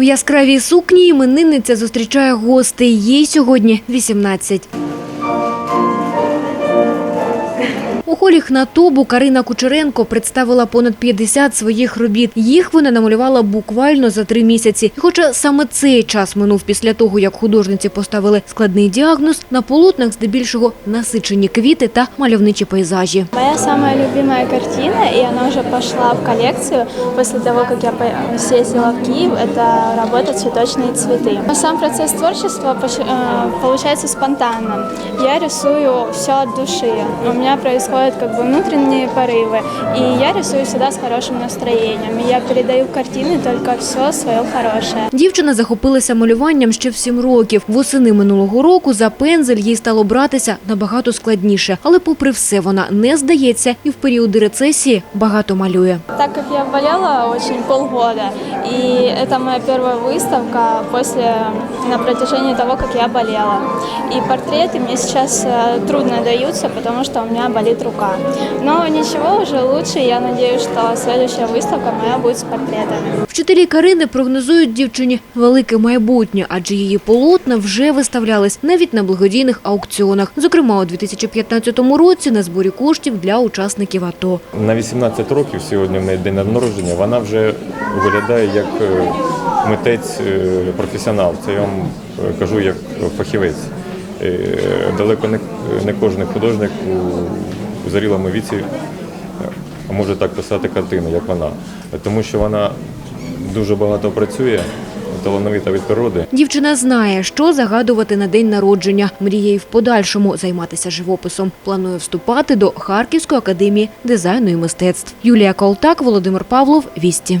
У яскравій сукні іменинниця зустрічає гостей. Їй сьогодні 18. У холі Хнатобу Карина Кучеренко представила понад 50 своїх робіт. Їх вона намалювала буквально за три місяці. І хоча саме цей час минув після того, як художниці поставили складний діагноз, на полотнах здебільшого насичені квіти та мальовничі пейзажі. Моя самая любимая картина, и она уже пошла в коллекцию после того, как я по- съездила в Киев, это работа «Цветочные цветы». Но Сам процесс творчества поч- э, получается спонтанным. Я рисую все от души. У меня происходят как бы внутренние порывы, и я рисую всегда с хорошим настроением. И я передаю в картины только все свое хорошее. Дівчина захопилася малюванням ще в сім років. Восени минулого року за пензель їй стало братися набагато складніше. Але попри все вона не здається і в періоди рецесії багато малює. Так как я болела очень полгода, и это моя первая выставка после на протяжении того, как я болела. И портреты мне сейчас э, трудно даются, потому что у меня болит рука. Но ничего, уже лучше. Я надеюсь, что следующая выставка моя будет с портретами. Вчителі Карини прогнозують дівчині велике майбутнє, адже її полотна вже виставлялись навіть на благодійних аукціонах. Зокрема, у 2015 році на зборі коштів для учасників АТО. На 18 років сьогодні в неї день народження. Вона вже виглядає як е, митець е, професіонал. Це я вам е, кажу як фахівець. Е, Далеко не, кожен художник у зрілому віці може так писати картини, як вона. Тому що вона дуже багато працює, талановита від природи. Дівчина знає, що загадувати на день народження. Мріє й в подальшому займатися живописом. Планує вступати до Харківської академії дизайну і мистецтв. Юлія Колтак, Володимир Павлов, Вісті.